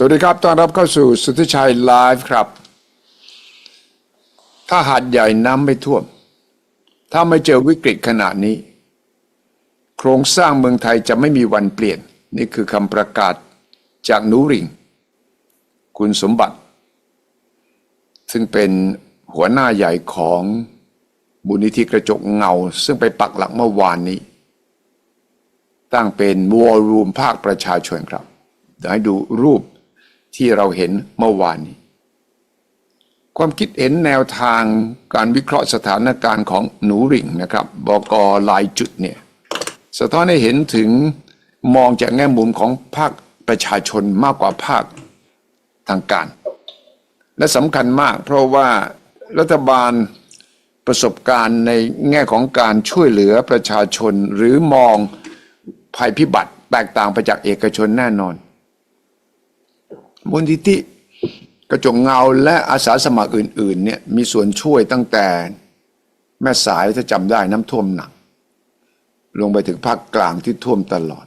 สวัสดีครับ ต้อนรับเข้าสู่สุทธิชัยไลฟ์ครับ ถ้าหาดใหญ่น้ำไม่ท่วม ถ้าไม่เจอวิกฤตขนาดนี้ โครงสร้างเมืองไทยจะไม่มีวันเปลี่ยน นี่คือคำประกาศจากนูริง คุณสมบัติ ซึ่งเป็นหัวหน้าใหญ่ของบุญนิธิกระจกเงา ซึ่งไปปักหลักเมื่อวานนี้ ตั้งเป็นวอลลุ่มภาคประชาชนครับเดี๋ยวให้ดูรูป ที่เราเห็นเมื่อวานนี้ ความคิดเห็นแนวทางการวิเคราะห์สถานการณ์ของหนูริ่งนะครับบกลายจุดเนี่ยสะท้อนให้เห็นถึงมองจากแง่มุมของภาคประชาชนมากกว่าภาคทางการ และสำคัญมากเพราะว่ารัฐบาลประสบการณ์ในแง่ของการช่วยเหลือประชาชนหรือมองภัยพิบัติแตกต่างไปจากเอกชนแน่นอน มูลนิธิกระจกเงาและอาสาสมัครอื่นๆเนี่ยมีส่วนช่วยตั้งแต่แม่สายถ้าจำได้น้ำท่วมหนัก ลงไปถึงภาคกลางที่ท่วมตลอด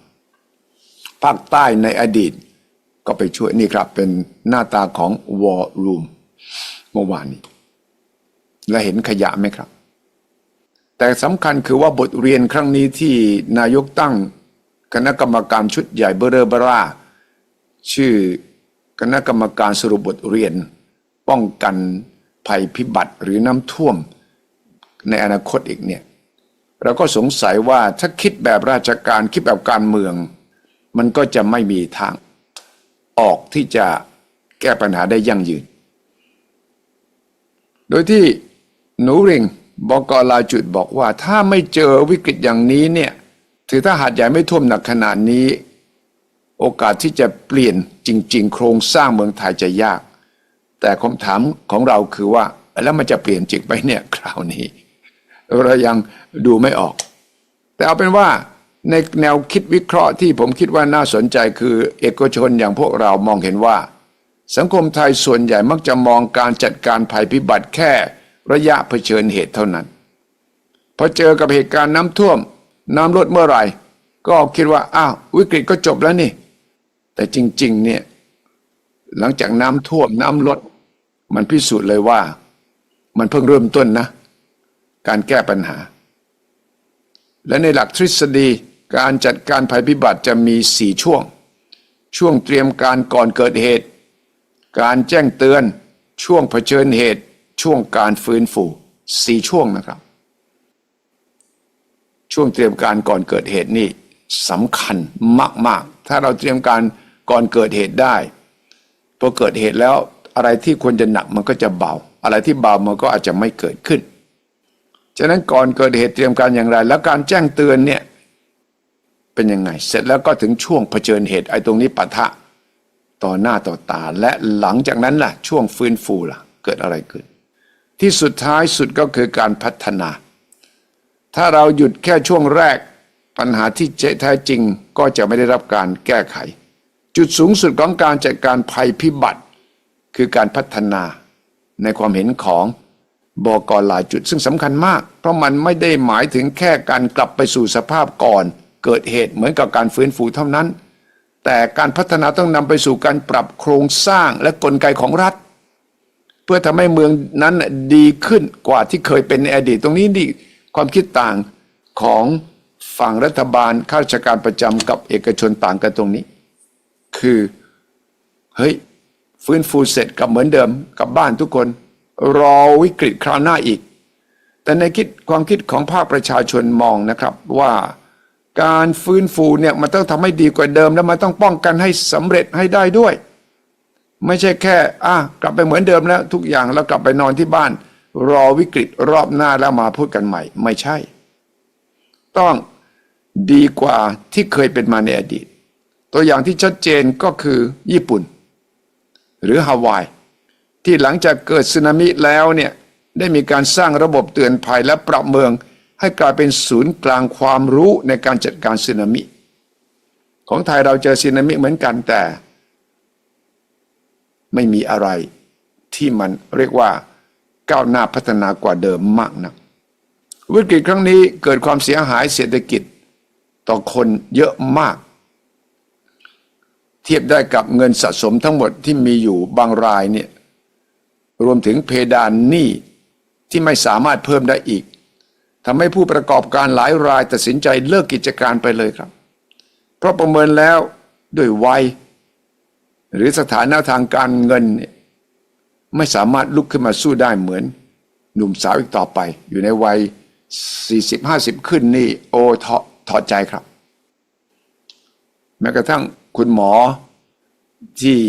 ภาคใต้ในอดีตก็ไปช่วยนี่ครับเป็นหน้าตาของวอลลุ่มเมื่อวานนี้ และเห็นขยะไหมครับ แต่สำคัญคือว่าบทเรียนครั้งนี้ที่นายกตั้งคณะกรรมการชุดใหญ่เบอร์เรอเบร่า ชื่อ คณะกรรมการสรุปบทเรียน ป้องกันภัยพิบัติหรือน้ำท่วมในอนาคตอีกเนี่ยเราก็สงสัยว่าถ้าคิดแบบราชการคิดแบบการเมือง มันก็จะไม่มีทาง ออกที่จะแก้ปัญหาได้ยั่งยืน โดยที่หนูริงบอกกลาจุดบอกว่าถ้าไม่เจอวิกฤตอย่างนี้เนี่ยถือถ้าหาดใหญ่ไม่ท่วมหนักขนาดนี้ โอกาสที่จะเปลี่ยนจริง ๆ โครงสร้างเมืองไทยจะยาก แต่คำถามของเราคือว่าแล้วมันจะเปลี่ยนจริงไปเนี่ยคราวนี้ เรายังดูไม่ออก แต่เอาเป็นว่าในแนวคิดวิเคราะห์ที่ผมคิดว่าน่าสนใจคือเอกชนอย่างพวกเรามองเห็นว่า สังคมไทยส่วนใหญ่มักจะมองการจัดการภัยพิบัติแค่ระยะเผชิญเหตุเท่านั้นพอเจอกับเหตุการณ์น้ำท่วม น้ำลดเมื่อไหร่ ก็คิดว่าอ้าววิกฤตก็จบแล้วนี่ แต่จริง ๆ เนี่ย หลังจากน้ำท่วมน้ำลด มันพิสูจน์เลยว่า มันเพิ่งเริ่มต้นนะ การแก้ปัญหา และในหลักทฤษฎีการจัดการภัยพิบัติจะมีสี่ช่วง ช่วงเตรียมการก่อนเกิดเหตุ การแจ้งเตือน ช่วงเผชิญเหตุ ช่วงการฟื้นฟูสี่ช่วงนะครับ ช่วงเตรียมการก่อนเกิดเหตุนี่สำคัญมาก ถ้าเราเตรียมการก่อนเกิดเหตุได้พอเกิดเหตุแล้วอะไรที่ควรจะหนักมันก็จะเบา อะไรที่เบามันก็อาจจะไม่เกิดขึ้น ฉะนั้นก่อนเกิดเหตุเตรียมการอย่างไร แล้วการแจ้งเตือนเนี่ยเป็นยังไง เสร็จแล้วก็ถึงช่วงเผชิญเหตุไอ้ตรงนี้ปะทะต่อหน้าต่อตา และหลังจากนั้นล่ะ ช่วงฟื้นฟูล่ะ เกิดอะไรขึ้น ที่สุดท้ายสุดก็คือการพัฒนา ถ้าเราหยุดแค่ช่วงแรก ปัญหาที่แท้จริงก็จะไม่ได้รับการแก้ไข จุดสูงสุดของการจัดการภัยพิบัติ คือการพัฒนาในความเห็นของบอกหลายจุดซึ่งสำคัญมาก เพราะมันไม่ได้หมายถึงแค่การกลับไปสู่สภาพก่อน เกิดเหตุเหมือนกับการฟื้นฟูเท่านั้น แต่การพัฒนาต้องนำไปสู่การปรับโครงสร้างและกลไกของรัฐ เพื่อทำให้เมืองนั้นดีขึ้นกว่าที่เคยเป็นในอดีตตรงนี้นี่ความคิดต่างของ ฝั่งรัฐบาลข้าราชการประจำกับเอกชนต่างกันตรงนี้ คือ เฮ้ย ฟื้นฟูเสร็จกับเหมือนเดิมกับบ้านทุกคน รอวิกฤตคราวหน้าอีก แต่ในคิดความคิดของภาคประชาชนมองนะครับว่าการฟื้นฟูเนี่ยมันต้องทำให้ดีกว่าเดิม แล้วมันต้องป้องกันให้สำเร็จให้ได้ด้วย ไม่ใช่แค่อะกลับไปเหมือนเดิมแล้ว ทุกอย่างแล้วกลับไปนอนที่บ้าน รอวิกฤตรอบหน้าแล้วมาพูดกันใหม่ ไม่ใช่ ต้อง ดีกว่าที่เคยเป็นมาในอดีต ตัวอย่างที่ชัดเจนก็คือญี่ปุ่น หรือฮาวาย ที่หลังจากเกิดสึนามิแล้วเนี่ยได้มีการสร้างระบบเตือนภัยและปรับเมืองให้กลายเป็นศูนย์กลางความรู้ในการจัดการสึนามิ ของไทยเราเจอสึนามิเหมือนกันแต่ ไม่มีอะไรที่มันเรียกว่าก้าวหน้าพัฒนากว่าเดิมมากนักวิกฤตครั้งนี้เกิดความเสียหายเศรษฐกิจ ต่อคนเยอะมากททียบได้กับเงินสะสมทั้งหมดที่มีอยู่บางรายเนี่ยรวมถึงเพดานหนี้ที่ไม่สามารถเพิ่มได้อีกทำให้ผู้ประกอบการหลายรายตัดสินใจเลิกกิจการไปเลยครับ เพราะประเมินแล้วด้วยวัย หรือสถานะทางการเงิน ไม่สามารถลุกขึ้นมาสู้ได้เหมือน หนุ่มสาวอีกต่อไป อยู่ในวัย 40-50 ขึ้นนี่โอ้ถอ ถอดใจครับ แม้กระทั่งคุณหมอที่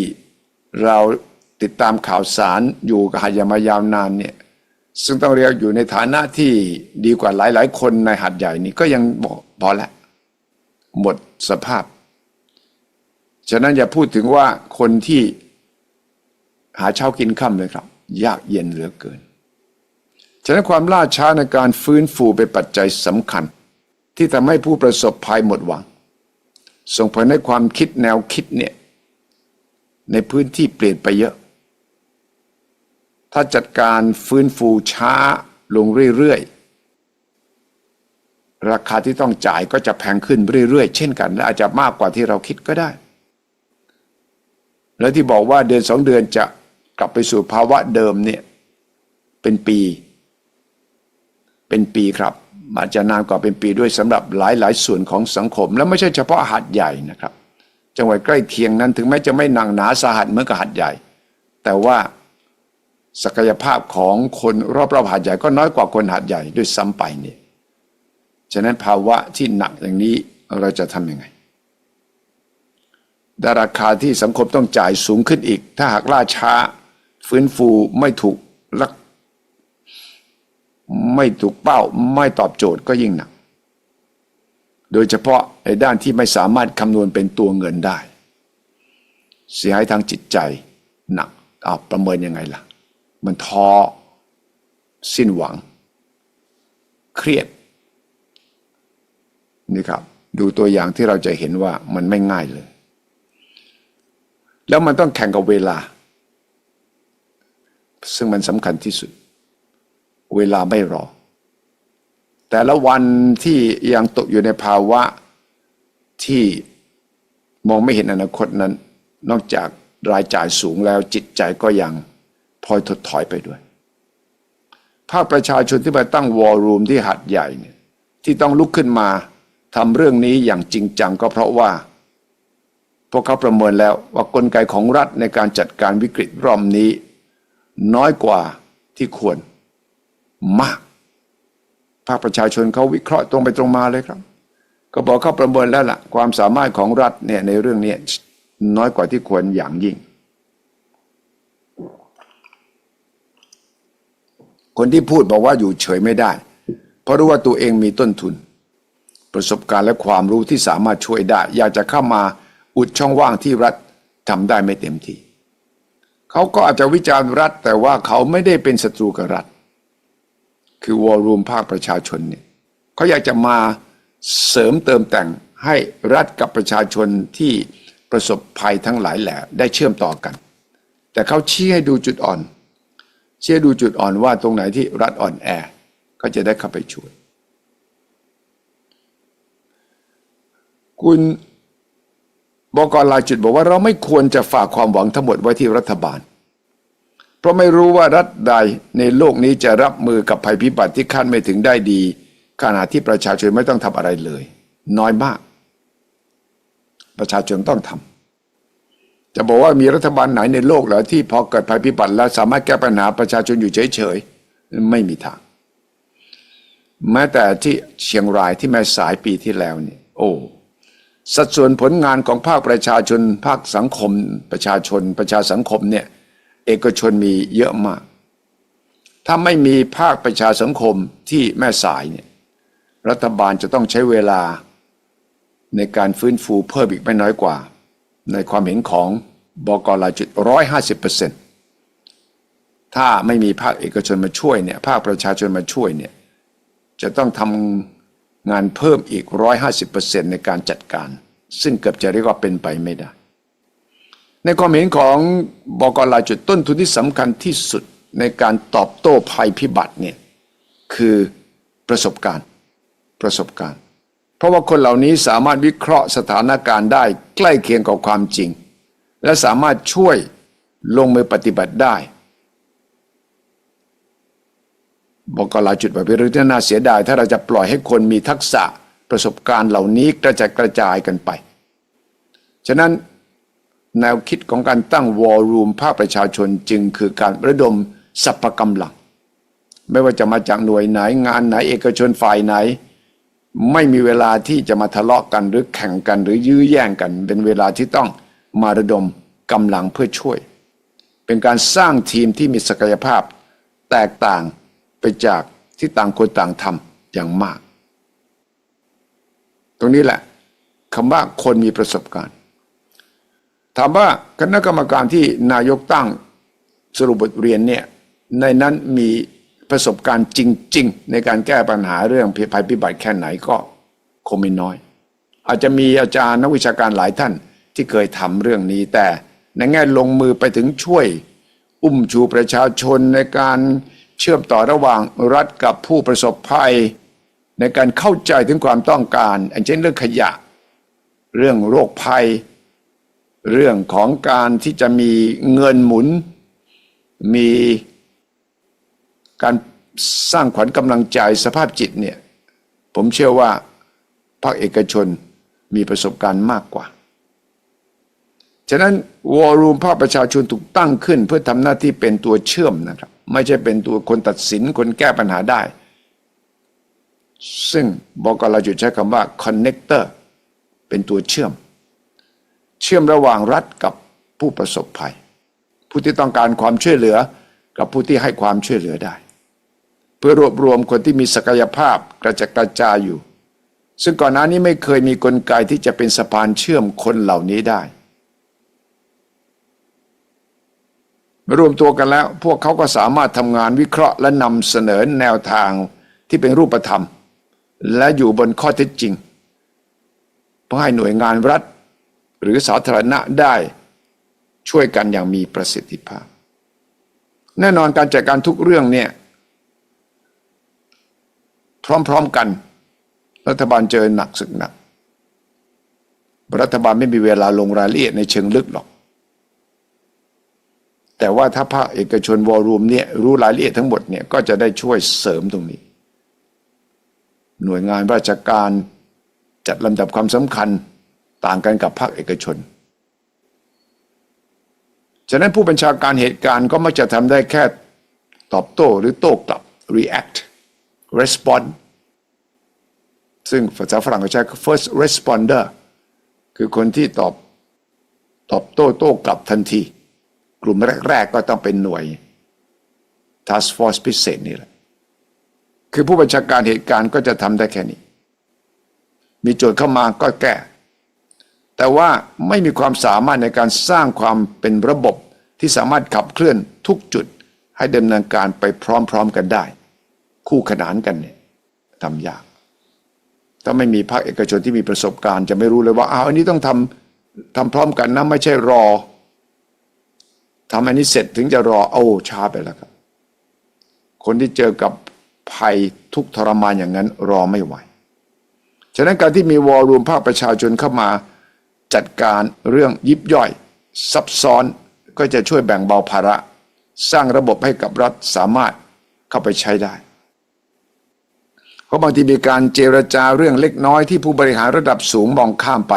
เราติดตามข่าวสารอยู่กับหายามายาวนานเนี่ยซึ่งต้องเรียกอยู่ในฐานะที่ดีกว่าหลาย ๆ คนในหัดใหญ่นี่ก็ยังบอกพอแล้วหมดสภาพ ฉะนั้นอย่าพูดถึงว่าคนที่หาเช้ากินค่ำเลยครับ ยากเย็นเหลือเกิน ฉะนั้นความล่าช้าในการฟื้นฟูเป็นปัจจัยสำคัญ ที่ทำให้ผู้ประสบภัยหมดหวัง ส่งผลให้ความคิดแนวคิดเนี่ยในพื้นที่เปลี่ยนไปเยอะ ถ้าจัดการฟื้นฟูช้าลงเรื่อยๆ ราคาที่ต้องจ่ายก็จะแพงขึ้นเรื่อยๆ เช่นกัน และอาจจะมากกว่าที่เราคิดก็ได้ แล้วที่บอกว่าเดือนสองเดือนจะกลับไปสู่ภาวะเดิมเนี่ยเป็นปี เป็นปีครับ อาจจะนานกว่าเป็นปีด้วยสำหรับหลายๆ ส่วนของสังคม และไม่ใช่เฉพาะหัดใหญ่นะครับ จังหวัดใกล้เคียงนั้นถึงแม้จะไม่หนักหนาสาหัสเหมือนกับหัดใหญ่ แต่ว่าศักยภาพของคนรอบๆหัดใหญ่ก็น้อยกว่าคนหัดใหญ่ด้วยซ้ำไปเนี่ยฉะนั้นภาวะที่หนักอย่างนี้เราจะทำยังไงดาราคาที่สังคมต้องจ่ายสูงขึ้นอีก ถ้าหากล่าช้า ฟื้นฟูไม่ถูกรัก ไม่ถูกเป้าไม่ตอบโจทย์ก็ยิ่งหนัก โดยเฉพาะในด้านที่ไม่สามารถคำนวณเป็นตัวเงินได้ เสียหายทางจิตใจหนักเอาประเมินยังไงล่ะ มันท้อสิ้นหวัง เครียดนี่ครับ ดูตัวอย่างที่เราจะเห็นว่ามันไม่ง่ายเลย แล้วมันต้องแข่งกับเวลา ซึ่งมันสำคัญที่สุด เวลาไม่รอ แต่ละวันที่ยังตกอยู่ในภาวะที่มองไม่เห็นอนาคตนั้น นอกจากรายจ่ายสูงแล้วจิตใจก็ยังพลอยถดถอยไปด้วย ภาคประชาชนที่มาตั้งวอลลุ่มที่หัดใหญ่เนี่ยที่ต้องลุกขึ้นมาทำเรื่องนี้อย่างจริงจังก็เพราะว่า พวกเขาประเมินแล้วว่ากลไกของรัฐในการจัดการวิกฤตรอบนี้ น้อยกว่าที่ควร มาก ภาคประชาชนเขาวิเคราะห์ตรงไปตรงมาเลยครับ ก็บอกเขาประเมินแล้วล่ะ ความสามารถของรัฐเนี่ยในเรื่องนี้น้อยกว่าที่ควรอย่างยิ่ง คนที่พูดบอกว่าอยู่เฉยไม่ได้ เพราะรู้ว่าตัวเองมีต้นทุน ประสบการณ์และความรู้ที่สามารถช่วยได้ อยากจะเข้ามาอุดช่องว่างที่รัฐทำได้ไม่เต็มที่เขาก็อาจจะวิจารณ์รัฐ แต่ว่าเขาไม่ได้เป็นศัตรูกับรัฐ คือวอลลุ่มภาคประชาชนเนี่ยเขาอยากจะมาเสริมเติมแต่งให้รัฐกับประชาชนที่ประสบภัยทั้งหลายแหละได้เชื่อมต่อกัน แต่เขาชี้ให้ดูจุดอ่อนเชื่อดูจุดอ่อนว่าตรงไหนที่รัฐอ่อนแอก็จะได้เข้าไปช่วย คุณบอกรลายจุดบอกว่าเราไม่ควรจะฝากความหวังทั้งหมดไว้ที่รัฐบาล เพราะไม่รู้ว่ารัฐใดในโลกนี้จะรับมือกับภัยพิบัติที่คาดไม่ถึงได้ดี ขณะที่ประชาชนไม่ต้องทำอะไรเลย น้อยมาก ประชาชนต้องทำจะบอกว่ามีรัฐบาลไหนในโลกเหรอที่พอเกิดภัยพิบัติแล้วสามารถแก้ปัญหาประชาชนอยู่เฉยๆไม่มีทาง แม้แต่ที่เชียงรายที่แม่สายปีที่แล้วเนี่ยโอ้สัดส่วนผลงานของภาคประชาชน ภาคสังคม ประชาชน ประชาสังคมเนี่ย เอกชนมีเยอะมาก ถ้าไม่มีภาคประชาสังคมที่แม่สายเนี่ยรัฐบาลจะต้องใช้เวลา ในการฟื้นฟูเพิ่มอีกไม่น้อยกว่า ในความเห็นของบกลายจุดร้อยห้าสิบเปอร์เซ็นต์ถ้าไม่มีภาคเอกชนมาช่วยเนี่ยภาคประชาชนมาช่วยเนี่ยจะต้องทำงานเพิ่มอีกร้อยห้าสิบเปอร์เซ็นต์ในการจัดการ ซึ่งเกือบจะเรียกว่าเป็นไปไม่ได้ ในความเห็นของบกลายจุดต้นทุนที่สำคัญที่สุดในการตอบโต้ภัยพิบัติเนี่ยคือประสบการณ์ประสบการณ์ เพราะว่าคนเหล่านี้สามารถวิเคราะห์สถานการณ์ได้ใกล้เคียงกับความจริง และสามารถช่วยลงมือปฏิบัติได้บอกกลาจุดแบบเป็นเรื่องที่น่าเสียดาย ถ้าเราจะปล่อยให้คนมีทักษะประสบการณ์เหล่านี้กระจายกระจายกันไป ฉะนั้น แนวคิดของการตั้งวอลลุ่มภาคประชาชนจึงคือการระดมสรรพกำลัง ไม่ว่าจะมาจากหน่วยไหนงานไหนเอกชนฝ่ายไหน ไม่มีเวลาที่จะมาทะเลาะกันหรือแข่งกันหรือยื้อแย่งกัน เป็นเวลาที่ต้องมาระดมกำลังเพื่อช่วย เป็นการสร้างทีมที่มีศักยภาพ แตกต่างไปจากที่ต่างคนต่างทำอย่างมาก ตรงนี้แหละคำว่าคนมีประสบการณ์ามว่าคณะกรรมการที่นายกตั้งสรุปบทเรียนเนี่ยในนั้นมีประสบการณ์จริง ๆ ในการแก้ปัญหาเรื่องภัยพิบัติแค่ไหนก็คงไม่น้อย อาจจะมีอาจารย์นักวิชาการหลายท่านที่เคยทำเรื่องนี้ แต่ในแง่ลงมือไปถึงช่วย อุ้มชูประชาชนในการเชื่อมต่อระหว่างรัฐกับผู้ประสบภัย ในการเข้าใจถึงความต้องการอย่างเช่นเรื่องขยะ เรื่องโรคภัย เรื่องของการที่จะมีเงินหมุน มีการสร้างขวัญกำลังใจสภาพจิตเนี่ยผมเชื่อว่าภาคเอกชนมีประสบการณ์มากกว่า ฉะนั้นวอลลุ่มภาคประชาชนถูกตั้งขึ้น เพื่อทำหน้าที่เป็นตัวเชื่อมนะครับ ไม่ใช่เป็นตัวคนตัดสินคนแก้ปัญหาได้ ซึ่งบอกเราจุดใช้คำว่า connector เป็นตัวเชื่อม เชื่อมระหว่างรัฐกับผู้ประสบภัย ผู้ที่ต้องการความช่วยเหลือกับผู้ที่ให้ความช่วยเหลือได้ เพื่อรวบรวมคนที่มีศักยภาพกระจัดกระจายอยู่ ซึ่งก่อนหน้านี้ไม่เคยมีกลไกที่จะเป็นสะพานเชื่อมคนเหล่านี้ได้รวมตัวกันแล้ว พวกเขาก็สามารถทำงานวิเคราะห์และนำเสนอแนวทางที่เป็นรูปธรรม และอยู่บนข้อเท็จจริงเพื่อให้หน่วยงานรัฐ หรือสาธารณะได้ช่วยกันอย่างมีประสิทธิภาพ แน่นอนการจัดการทุกเรื่องเนี่ยพร้อมๆกัน รัฐบาลเจอหนักสึกหนัก รัฐบาลไม่มีเวลาลงรายละเอียดในเชิงลึกหรอก แต่ว่าถ้าภาคเอกชนวอลลุ่มเนี่ยรู้รายละเอียดทั้งหมดเนี่ยก็จะได้ช่วยเสริมตรงนี้ หน่วยงานราชการจัดลำดับความสำคัญ ต่างกันกับภาคเอกชน ฉะนั้นผู้บัญชาการเหตุการณ์ก็มักจะทำได้แค่ตอบโต้หรือโต้กลับ react respond ซึ่งภาษาฝรั่งเขาใช้ first responder คือคนที่ตอบตอบโต้โต้กลับทันที กลุ่มแรก ๆ ก็ต้องเป็นหน่วย task force พิเศษนี่แหละ คือผู้บัญชาการเหตุการณ์ก็จะทำได้แค่นี้ มีโจทย์เข้ามาก็แก้ แต่ว่าไม่มีความสามารถในการสร้างความเป็นระบบที่สามารถขับเคลื่อนทุกจุด ให้ดำเนินการไปพร้อมๆกันได้ คู่ขนานกันเนี่ยทำยาก ถ้าไม่มีภาคเอกชนที่มีประสบการณ์จะไม่รู้เลยว่าอ้าวอันนี้ต้องทำทำพร้อมกันนะไม่ใช่รอทำอันนี้เสร็จถึงจะรอโอ้ช้าไปแล้วครับ คนที่เจอกับภัยทุกทรมานอย่างนั้นรอไม่ไหว ฉะนั้นการที่มีวอลลุ่มภาคประชาชนเข้ามา จัดการเรื่องยิบย่อย ซับซ้อนก็จะช่วยแบ่งเบาภาระ สร้างระบบให้กับรัฐสามารถเข้าไปใช้ได้ เพราะบางทีมีการเจรจาเรื่องเล็กน้อยที่ผู้บริหารระดับสูงมองข้ามไป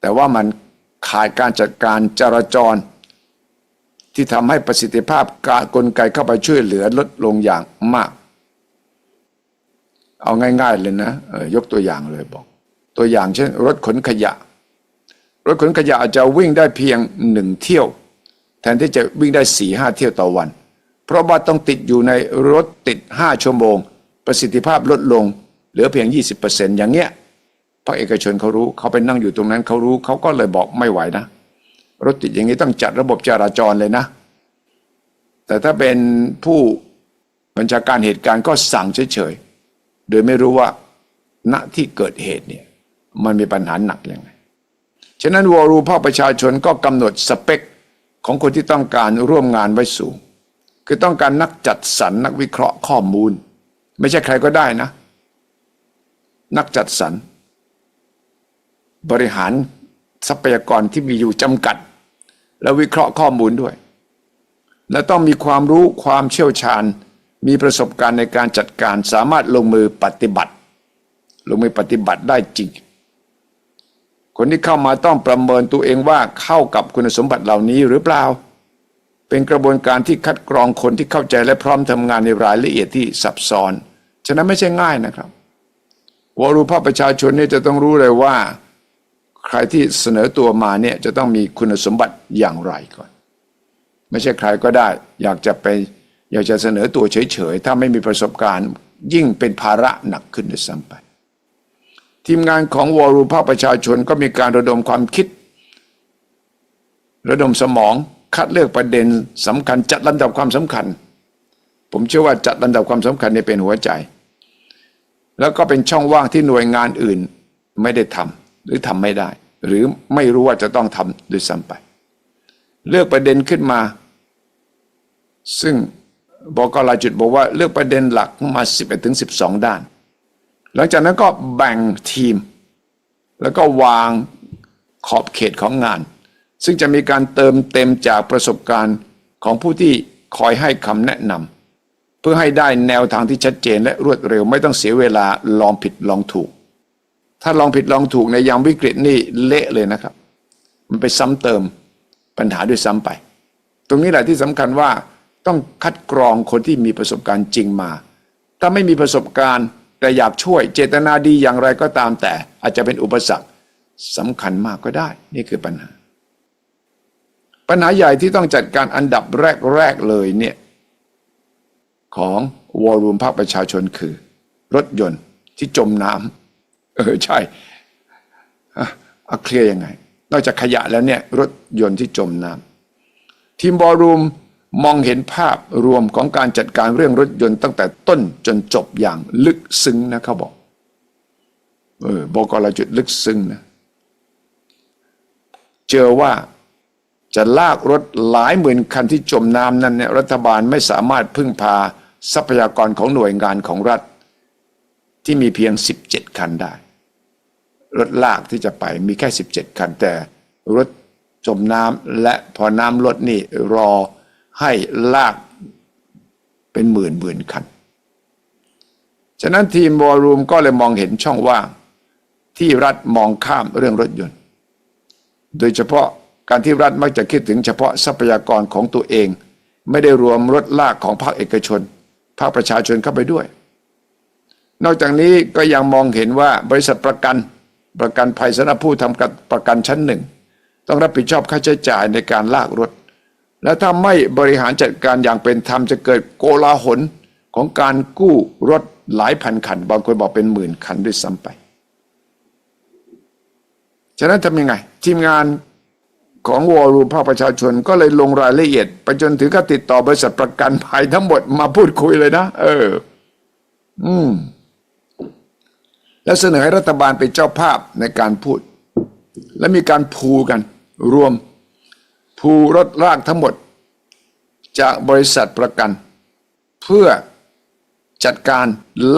แต่ว่ามันขาดการจัดการจราจร ที่ทำให้ประสิทธิภาพการกลไกเข้าไปช่วยเหลือลดลงอย่างมาก เอาง่าย ๆเลยนะยกตัวอย่างเลยบอก ตัวอย่างเช่น รถขนขยะ รถขนขยะอาจจะวิ่งได้เพียงหนึ่งเที่ยว แทนที่จะวิ่งได้สี่ห้าเที่ยวต่อวัน เพราะว่าต้องติดอยู่ในรถติดห้าชั่วโมง ประสิทธิภาพลดลง เหลือเพียง 20%อย่างเงี้ยภาคเอกชนเขารู้เขาไปนั่งอยู่ตรงนั้นเขารู้เขาก็เลยบอกไม่ไหวนะ รถติดอย่างนี้ต้องจัดระบบจราจรเลยนะ แต่ถ้าเป็นผู้บัญชาการเหตุการณ์ก็สั่งเฉยๆโดยไม่รู้ว่าณที่เกิดเหตุเนี่ยมันมีปัญหาหนักยังไง ฉะนั้นวอรูภาคประชาชนก็กำหนดสเปคของคนที่ต้องการร่วมงานไว้สูง คือต้องการนักจัดสรรนักวิเคราะห์ข้อมูล ไม่ใช่ใครก็ได้นะ นักจัดสรร บริหารทรัพยากรที่มีอยู่จำกัด และวิเคราะห์ข้อมูลด้วย และต้องมีความรู้ความเชี่ยวชาญ มีประสบการณ์ในการจัดการสามารถลงมือปฏิบัติ ลงมือปฏิบัติได้จริง คนที่เข้ามาต้องประเมินตัวเองว่าเข้ากับคุณสมบัติเหล่านี้หรือเปล่า เป็นกระบวนการที่คัดกรองคนที่เข้าใจและพร้อมทำงานในรายละเอียดที่ซับซ้อน ฉะนั้นไม่ใช่ง่ายนะครับวอรูภาพประชาชนเนี่ยจะต้องรู้เลยว่า ใครที่เสนอตัวมาเนี่ยจะต้องมีคุณสมบัติอย่างไรก่อน ไม่ใช่ใครก็ได้ อยากจะไปอยากจะเสนอตัวเฉยๆ ถ้าไม่มีประสบการณ์ยิ่งเป็นภาระหนักขึ้นด้วยซ้ำไป ทีมงานของวอรูภาคประชาชนก็มีการระดมความคิด ระดมสมองคัดเลือกประเด็นสำคัญจัดลำดับความสำคัญ ผมเชื่อว่าจัดลำดับความสำคัญนี่เป็นหัวใจ แล้วก็เป็นช่องว่างที่หน่วยงานอื่นไม่ได้ทำหรือทำไม่ได้ หรือไม่รู้ว่าจะต้องทำด้วยซ้ำไป เลือกประเด็นขึ้นมา ซึ่งบอกกลายจุดบอกว่าเลือกประเด็นหลักมา 11ถึง12 ด้าน หลังจากนั้นก็แบ่งทีม แล้วก็วางขอบเขตของงาน ซึ่งจะมีการเติมเต็มจากประสบการณ์ของผู้ที่คอยให้คำแนะนำเพื่อให้ได้แนวทางที่ชัดเจนและรวดเร็วไม่ต้องเสียเวลาลองผิดลองถูก ถ้าลองผิดลองถูกในยามวิกฤตนี่เละเลยนะครับ มันไปซ้ำเติมปัญหาด้วยซ้ำไป ตรงนี้แหละที่สำคัญว่าต้องคัดกรองคนที่มีประสบการณ์จริงมา ถ้าไม่มีประสบการณ์ แต่อยากช่วยเจตนาดีอย่างไรก็ตามแต่อาจจะเป็นอุปสรรคสำคัญมากก็ได้ นี่คือปัญหา ปัญหาใหญ่ที่ต้องจัดการอันดับแรก ๆ เลยเนี่ย ของวอลลุ่มภาคประชาชนคือ รถยนต์ที่จมน้ำเออใช่อะเอาเคลียร์ยังไง นอกจากขยะแล้วเนี่ย รถยนต์ที่จมน้ำทีมบอลรูม มองเห็นภาพรวมของการจัดการเรื่องรถยนต์ตั้งแต่ต้นจนจบอย่างลึกซึ้งนะเขาบอก เออบอกเรจุดลึกซึ้งนะ เจอว่าจะลากรถหลายหมื่นคันที่จมน้ำนั้นเนี่ยรัฐบาลไม่สามารถพึ่งพาทรัพยากรของหน่วยงานของรัฐ ที่มีเพียง 17 คันได้ รถลากที่จะไปมีแค่ 17 คันแต่รถจมน้ำและพอน้ำลดนี่รอ ให้ลากเป็นหมื่นหมื่นคัน ฉะนั้นทีมวอลลุ่มก็เลยมองเห็นช่องว่าง ที่รัฐมองข้ามเรื่องรถยนต์ โดยเฉพาะการที่รัฐมักจะคิดถึงเฉพาะทรัพยากรของตัวเอง ไม่ได้รวมรถลากของภาคเอกชน ภาคประชาชนเข้าไปด้วย นอกจากนี้ก็ยังมองเห็นว่าบริษัทประกันประกันภัยสำหรับผู้ทำประกันชั้นหนึ่ง ต้องรับผิดชอบค่าใช้จ่ายในการลากรถ และถ้าไม่บริหารจัดการอย่างเป็นธรรมจะเกิดโกลาหลของการกู้รถหลายพันคัน บางคนบอกเป็นหมื่นคันด้วยซ้ำไป ฉะนั้นทำยังไง ทีมงานของวอรูภาคประชาชนก็เลยลงรายละเอียด ไปจนถึงก็ติดต่อบริษัทประกันภัยทั้งหมดมาพูดคุยเลยนะ เออ อืม แล้วเสนอให้รัฐบาลเป็นเจ้าภาพในการพูด และมีการพูกันรวม พูรถลากทั้งหมด จากบริษัทประกัน เพื่อจัดการ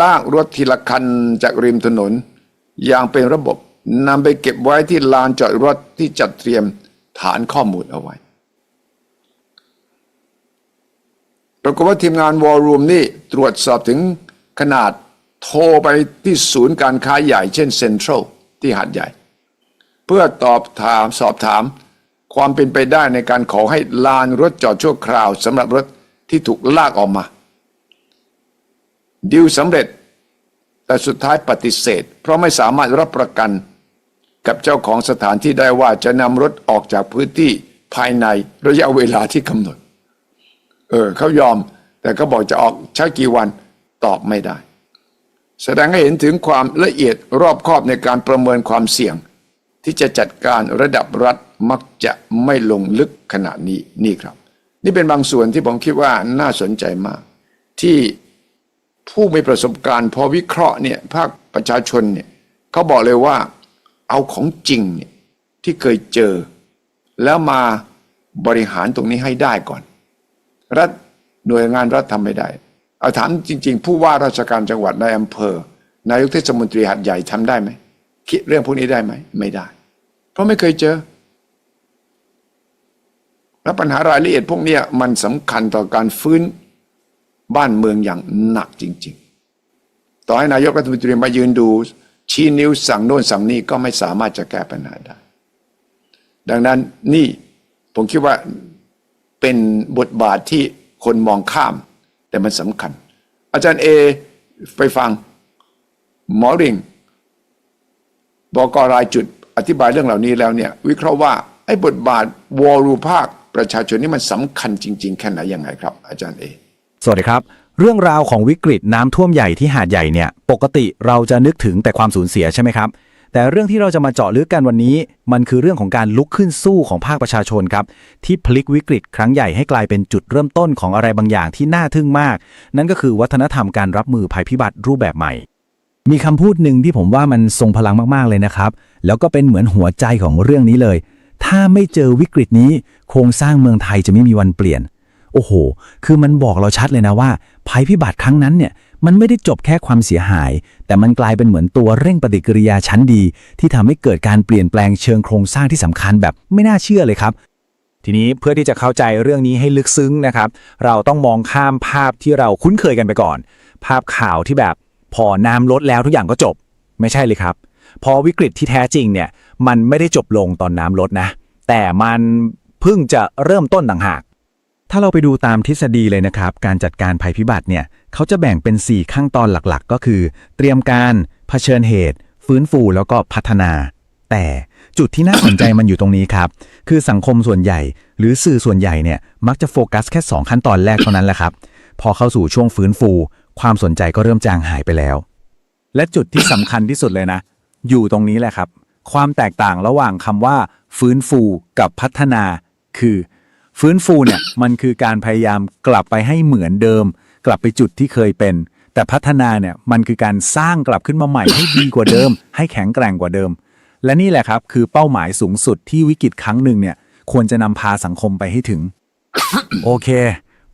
ลากรถทีละคันจากริมถนน อย่างเป็นระบบนำไปเก็บไว้ที่ลานจอดรถที่จัดเตรียมฐานข้อมูลเอาไว้ปรากฏว่าทีมงานวอลลุ่มนี่ตรวจสอบถึงขนาดโทรไปที่ศูนย์การค้าใหญ่เช่นเซ็นทรัลที่หาดใหญ่ เพื่อตอบถามสอบถาม ความเป็นไปได้ในการขอให้ลานรถจอดชั่วคราวสำหรับรถที่ถูกลากออกมาดิวสำเร็จ แต่สุดท้ายปฏิเสธ เพราะไม่สามารถรับประกันกับเจ้าของสถานที่ได้ว่าจะนำรถออกจากพื้นที่ภายในระยะเวลาที่กำหนด เออเขายอม แต่ก็บอกจะออกใช้กี่วันตอบไม่ได้ แสดงให้เห็นถึงความละเอียดรอบคอบในการประเมินความเสี่ยง ที่จะจัดการระดับรัฐมักจะไม่ลงลึกขนาดนี้นี่ครับ นี่เป็นบางส่วนที่ผมคิดว่าน่าสนใจมาก ที่ผู้มีประสบการณ์ พอวิเคราะห์เนี่ยภาคประชาชนเนี่ยเขาบอกเลยว่าเอาของจริงเนี่ยที่เคยเจอ แล้วมาบริหารตรงนี้ให้ได้ก่อน รัฐหน่วยงานรัฐทำไม่ได้ เอาถามจริง ๆ ผู้ว่าราชการจังหวัดในอำเภอนายกเทศมนตรีหัดใหญ่ทำได้ไหมคิดเรื่องพวกนี้ได้ไหมไม่ได้ เพราะไม่เคยเจอ และปัญหารายละเอียดพวกนี้มันสำคัญต่อการฟื้นบ้านเมืองอย่างหนักจริง ๆ ต่อให้นายกรัฐมนตรีมายืนดู ชี้นิ้วสั่งโน่นสั่งนี่ก็ไม่สามารถจะแก้ปัญหาได้ ดังนั้นนี่ผมคิดว่าเป็นบทบาทที่คนมองข้าม แต่มันสำคัญ อาจารย์เอไปฟังหมอริงบอกรายจุดอธิบายเรื่องเหล่านี้แล้วเนี่ย วิเคราะห์ว่าไอ้บทบาทวอรูภาค ประชาชนนี่มันสำคัญจริง ๆ แค่ไหนยังไงครับ อาจารย์เอสวัสดีครับ เรื่องราวของวิกฤตน้ำท่วมใหญ่ที่หาดใหญ่เนี่ย ปกติเราจะนึกถึงแต่ความสูญเสียใช่ไหมครับ แต่เรื่องที่เราจะมาเจาะลึกกันวันนี้ มันคือเรื่องของการลุกขึ้นสู้ของภาคประชาชนครับ ที่พลิกวิกฤตครั้งใหญ่ให้กลายเป็นจุดเริ่มต้นของอะไรบางอย่างที่น่าทึ่งมาก นั่นก็คือวัฒนธรรมการรับมือภัยพิบัติรูปแบบใหม่ มีคำพูดหนึ่งที่ผมว่ามันทรงพลังมากๆเลยนะครับ แล้วก็เป็นเหมือนหัวใจของเรื่องนี้เลย ถ้าไม่เจอวิกฤตนี้ โครงสร้างเมืองไทยจะไม่มีวันเปลี่ยน โอ้โห คือมันบอกเราชัดเลยนะว่า ภัยพิบัติครั้งนั้นเนี่ย มันไม่ได้จบแค่ความเสียหาย แต่มันกลายเป็นเหมือนตัวเร่งปฏิกิริยาชั้นดี ที่ทำให้เกิดการเปลี่ยนแปลงเชิงโครงสร้างที่สำคัญแบบไม่น่าเชื่อเลยครับทีนี้เพื่อที่จะเข้าใจเรื่องนี้ให้ลึกซึ้งนะครับ เราต้องมองข้ามภาพที่เราคุ้นเคยกันไปก่อน ภาพข่าวที่แบบพอน้ำลดแล้วทุกอย่างก็จบ ไม่ใช่เลยครับ พอวิกฤตที่แท้จริงเนี่ย มันไม่ได้จบลงตอนน้ำลดนะ แต่มันเพิ่งจะเริ่มต้นต่างหาก ถ้าเราไปดูตามทฤษฎีเลยนะครับ การจัดการภัยพิบัติเนี่ยเขาจะแบ่งเป็น 4 ขั้นตอนหลักๆ ก็คือ เตรียมการเผชิญเหตุ ฟื้นฟูแล้วก็พัฒนา แต่จุดที่น่าสนใจมันอยู่ตรงนี้ครับ คือสังคมส่วนใหญ่ หรือสื่อส่วนใหญ่เนี่ยมักจะโฟกัสแค่ 2 ขั้นตอนแรกเท่านั้นแหละครับ พอเข้าสู่ช่วงฟื้นฟู ความสนใจก็เริ่มจางหายไปแล้ว และจุดที่สำคัญที่สุดเลยนะ อยู่ตรงนี้แหละครับ ความแตกต่างระหว่างคำว่า ฟื้นฟูกับพัฒนา คือ ฟื้นฟูเนี่ย มันคือการพยายามกลับไปให้เหมือนเดิม กลับไปจุดที่เคยเป็น แต่พัฒนาเนี่ยมันคือการสร้างกลับขึ้นมาใหม่ให้ดีกว่าเดิม ให้แข็งแกร่งกว่าเดิม และนี่แหละครับคือเป้าหมายสูงสุดที่วิกฤตครั้งหนึ่งเนี่ยควรจะนำพาสังคมไปให้ถึง โอเค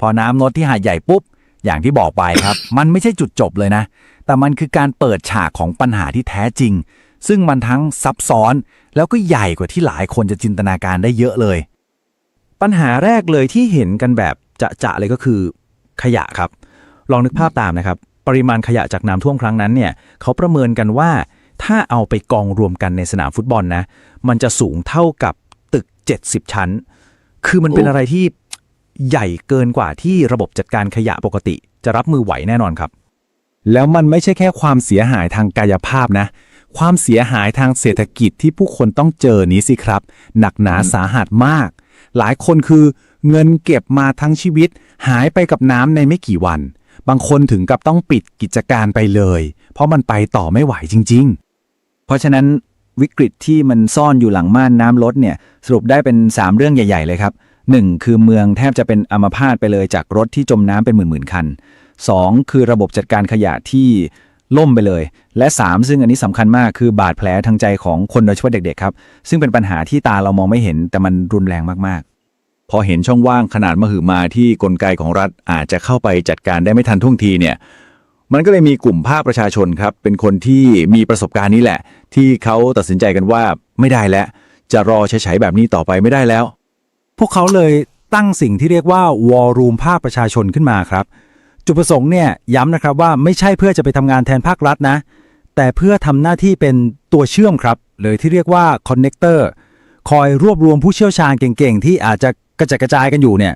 พอน้ำลดที่หาดใหญ่ปุ๊บ อย่างที่บอกไปครับ มันไม่ใช่จุดจบเลยนะ แต่มันคือการเปิดฉากของปัญหาที่แท้จริง ซึ่งมันทั้งซับซ้อน แล้วก็ใหญ่กว่าที่หลายคนจะจินตนาการได้เยอะเลย ปัญหาแรกเลยที่เห็นกันแบบจะๆเลยก็คือ ขยะครับ ลองนึกภาพตามนะครับ ปริมาณขยะจากน้ำท่วมครั้งนั้นเนี่ยเขาประเมินกันว่า ถ้าเอาไปกองรวมกันในสนามฟุตบอลนะ มันจะสูงเท่ากับตึก 70 ชั้น คือมันเป็นอะไรที่ใหญ่เกินกว่าที่ระบบจัดการขยะปกติ จะรับมือไหวแน่นอนครับ แล้วมันไม่ใช่แค่ความเสียหายทางกายภาพนะ ความเสียหายทางเศรษฐกิจที่ผู้คนต้องเจอนี้สิครับ หนักหนาสาหัสมาก หลายคนคือเงินเก็บมาทั้งชีวิต หายไปกับน้ำในไม่กี่วัน บางคนถึงกับต้องปิดกิจการไปเลย เพราะมันไปต่อไม่ไหวจริง ๆ เพราะฉะนั้นวิกฤตที่มันซ่อนอยู่หลังม่านน้ำลดเนี่ยสรุปได้เป็น 3 เรื่องใหญ่ ๆ เลยครับ 1. คือเมืองแทบจะเป็นอัมพาตไปเลยจากรถที่จมน้ำเป็นหมื่นๆคัน 2. คือระบบจัดการขยะที่ ล่มไปเลย และ 3 ซึ่งอันนี้สำคัญมากคือบาดแผลทางใจของคนโดยเฉพาะเด็กๆครับ ซึ่งเป็นปัญหาที่ตาเรามองไม่เห็นแต่มันรุนแรงมากๆ พอเห็นช่องว่างขนาดมหึมาที่กลไกของรัฐอาจจะเข้าไปจัดการได้ไม่ทันท่วงทีเนี่ยมันก็เลยมีกลุ่มภาคประชาชนครับ เป็นคนที่มีประสบการณ์นี้แหละ ที่เขาตัดสินใจกันว่าไม่ได้แล้ว จะรอเฉยๆแบบนี้ต่อไปไม่ได้แล้ว พวกเขาเลยตั้งสิ่งที่เรียกว่าวอลลุ่มภาคประชาชนขึ้นมาครับ จุดประสงค์เนี่ยย้ำนะครับว่าไม่ใช่เพื่อจะไปทำงานแทนภาครัฐนะ แต่เพื่อทำหน้าที่เป็นตัวเชื่อมครับหรือที่เรียกว่าคอนเน c เตอร์คอยรวบรวมผู้เชี่ยวชาญเก่งๆ ที่อาจจะกระจัดกระจายกันอยู่เนี่ย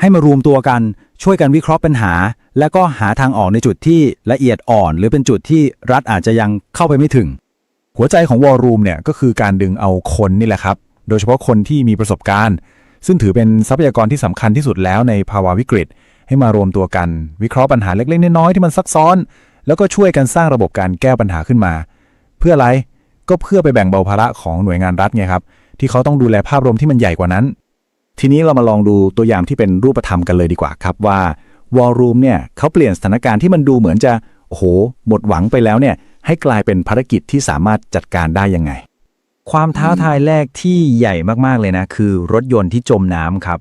ให้มารวมตัวกันช่วยกันวิเคราะห์ปัญหา และก็หาทางออกในจุดที่ละเอียดอ่อน หรือเป็นจุดที่รัฐอาจจะยังเข้าไปไม่ถึง หัวใจของวอลลุ่มเนี่ยก็คือการดึงเอาคนนี่แหละครับ โดยเฉพาะคนที่มีประสบการณ์ ซึ่งถือเป็นทรัพยากรที่สำคัญที่สุดแล้วในภาวะวิกฤต ให้มารวมตัวกัน วิเคราะห์ปัญหาเล็กๆน้อยๆที่มันซับซ้อน แล้วก็ช่วยกันสร้างระบบการแก้ปัญหาขึ้นมา เพื่ออะไรก็เพื่อไปแบ่งเบาภาระของหน่วยงานรัฐไงครับ ที่เขาต้องดูแลภาพรวมที่มันใหญ่กว่านั้น ทีนี้เรามาลองดูตัวอย่างที่เป็นรูปธรรมกันเลยดีกว่าครับว่าวอลลุ่มเนี่ยเขาเปลี่ยนสถานการณ์ที่มันดูเหมือนจะโอ้โหหมดหวังไปแล้วเนี่ยให้กลายเป็นภารกิจที่สามารถจัดการได้ยังไง ความท้าทายแรกที่ใหญ่มากๆเลยนะ คือรถยนต์ที่จมน้ำครับ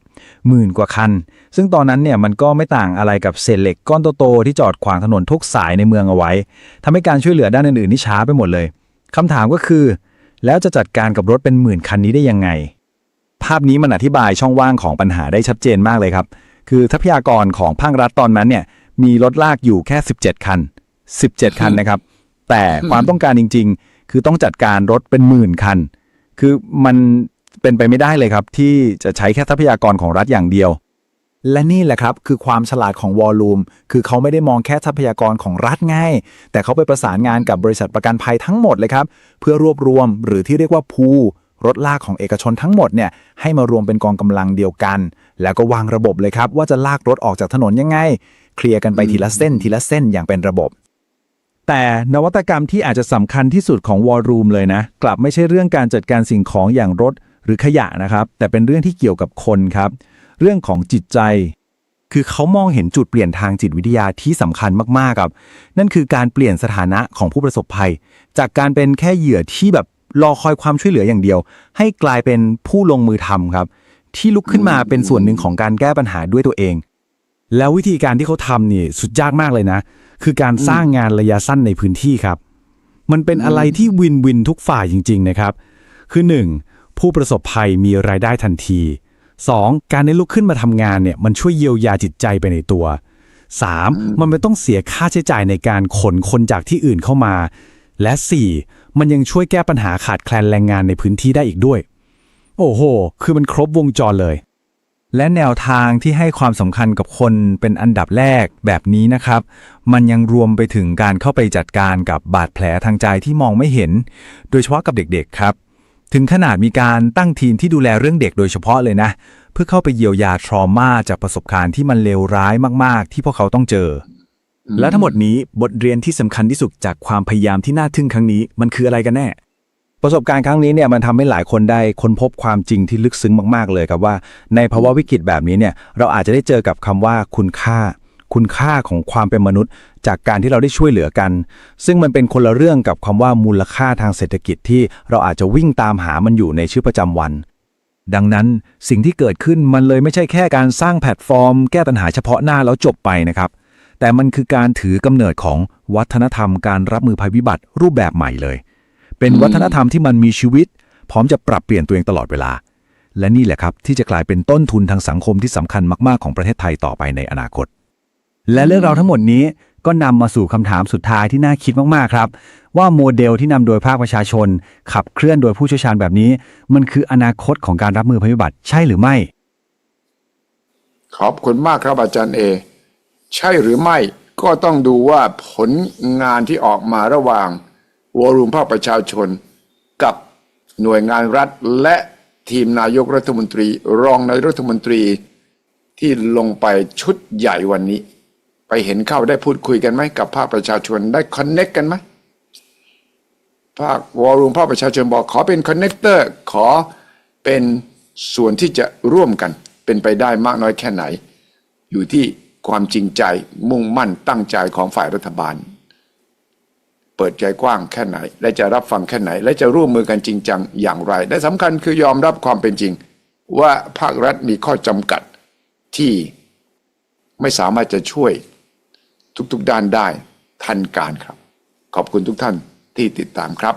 หมื่นกว่าคัน ซึ่งตอนนั้นเนี่ยมันก็ไม่ต่างอะไรกับเศษเหล็กก้อนโตๆที่จอดขวางถนนทุกสายในเมืองเอาไว้ทำให้การช่วยเหลือด้านอื่นๆนี่ช้าไปหมดเลยคำถามก็คือ แล้วจะจัดการกับรถเป็นหมื่นคันนี้ได้ยังไงภภาพนี้มันอธิบายช่องว่างของปัญหาได้ชัดเจนมากเลยครับ คือทรัพยากรของภาครัฐตอนนั้นเนี่ยมีรถลากอยู่แค่ 17 คัน 17 คันนะครับแต่ความต้องการจริง ๆ คือต้องจัดการรถเป็นหมื่นคัน คือมันเป็นไปไม่ได้เลยครับ ที่จะใช้แค่ทรัพยากรของรัฐอย่างเดียว และนี่แหละครับคือความฉลาดของวอลลุ่มคือเขาไม่ได้มองแค่ทรัพยากรของรัฐง่ายแต่เขาไปประสานงานกับบริษัทประกันภัยทั้งหมดเลยครับ เพื่อรวบรวมหรือที่เรียกว่าพูรถลากของเอกชนทั้งหมดเนี่ยให้มารวมเป็นกองกำลังเดียวกัน แล้วก็วางระบบเลยครับ ว่าจะลากรถออกจากถนนยังไง เคลียร์กันไปทีละเส้นทีละเส้นอย่างเป็นระบบ แต่นวัตกรรมที่อาจจะสำคัญที่สุดของวอลลุ่มเลยนะ กลับไม่ใช่เรื่องการจัดการสิ่งของอย่างรถหรือขยะนะครับ แต่เป็นเรื่องที่เกี่ยวกับคนครับ เรื่องของจิตใจ คือเขามองเห็นจุดเปลี่ยนทางจิตวิทยาที่สำคัญมากๆครับ นั่นคือการเปลี่ยนสถานะของผู้ประสบภัย จากการเป็นแค่เหยื่อที่แบบรอคอยความช่วยเหลืออย่างเดียว ให้กลายเป็นผู้ลงมือทำครับ ที่ลุกขึ้นมาเป็นส่วนหนึ่งของการแก้ปัญหาด้วยตัวเอง แล้ววิธีการที่เขาทำนี่สุดยากมากเลยนะ คือการสร้างงานระยะสั้นในพื้นที่ครับ มันเป็นอะไรที่วินวินทุกฝ่ายจริง ๆ นะครับ คือ 1. ผู้ประสบภัยมีรายได้ทันที 2. การได้ลุกขึ้นมาทำงานเนี่ยมันช่วยเยียวยาจิตใจไปในตัว 3. มันไม่ต้องเสียค่าใช้จ่ายในการขนคนจากที่อื่นเข้ามา และ 4. มันยังช่วยแก้ปัญหาขาดแคลนแรงงานในพื้นที่ได้อีกด้วย โอ้โห คือมันครบวงจรเลย และแนวทางที่ให้ความสำคัญกับคนเป็นอันดับแรกแบบนี้นะครับ มันยังรวมไปถึงการเข้าไปจัดการกับบาดแผลทางใจที่มองไม่เห็น โดยเฉพาะกับเด็กๆครับ ถึงขนาดมีการตั้งทีมที่ดูแลเรื่องเด็กโดยเฉพาะเลยนะ เพื่อเข้าไปเยียวยาทรมาจากประสบการณ์ที่มันเลวร้ายมาก ๆ ที่พวกเขาต้องเจอ และทั้งหมดนี้บทเรียนที่สำคัญที่สุดจากความพยายามที่น่าทึ่งครั้งนี้ มันคืออะไรกันแน่ ประสบการณ์ครั้งนี้เนี่ยมันทำให้หลายคนได้ค้นพบความจริงที่ลึกซึ้งมากๆเลยครับว่า ในภาวะวิกฤตแบบนี้เนี่ยเราอาจจะได้เจอกับคำว่าคุณค่า คุณค่าของความเป็นมนุษย์ จากการที่เราได้ช่วยเหลือกัน ซึ่งมันเป็นคนละเรื่องกับคำว่ามูลค่าทางเศรษฐกิจที่เราอาจจะวิ่งตามหามันอยู่ในชีวิตประจำวัน ดังนั้นสิ่งที่เกิดขึ้นมันเลยไม่ใช่แค่การสร้างแพลตฟอร์ม แก้ปัญหาเฉพาะหน้าแล้วจบไปนะครับ แต่มันคือการถือกำเนิดของวัฒนธรรมการรับมือภัยพิบัติรูปแบบใหม่เลย เป็นวัฒนธรรมที่มันมีชีวิต พร้อมจะปรับเปลี่ยนตัวเองตลอดเวลา และนี่แหละครับที่จะกลายเป็นต้นทุนทางสังคมที่สำคัญมากๆของประเทศไทยต่อไปในอนาคต และเรื่องราวทั้งหมดนี้ก็นำมาสู่คำถามสุดท้ายที่น่าคิดมากๆครับ ว่าโมเดลที่นำโดยภาคประชาชน ขับเคลื่อนโดยผู้เชี่ยวชาญแบบนี้ มันคืออนาคตของการรับมือภัยพิบัติใช่หรือไม่ ขอบคุณมากครับอาจารย์เอใช่หรือไม่ก็ต้องดูว่าผลงานที่ออกมาระหว่าง วอลุ่มภาคประชาชน กับหน่วยงานรัฐและทีมนายกรัฐมนตรี รองนายกรัฐมนตรีที่ลงไปชุดใหญ่วันนี้ ไปเห็นเข้าได้พูดคุยกันไหมกับภาคประชาชนได้คอนเน็กกันไหมภาควอลุ่มภาคประชาชนบอกขอเป็นคอนเนคเตอร์ขอเป็นส่วนที่จะร่วมกัน เป็นไปได้มากน้อยแค่ไหน อยู่ที่ความจริงใจมุ่งมั่นตั้งใจของฝ่ายรัฐบาล เปิดใจกว้างแค่ไหน และจะรับฟังแค่ไหน และจะร่วมมือกันจริงจังอย่างไร และสำคัญคือยอมรับความเป็นจริง ว่าภาครัฐมีข้อจำกัดที่ไม่สามารถจะช่วยทุกๆด้านได้ทันการครับ ขอบคุณทุกท่านที่ติดตามครับ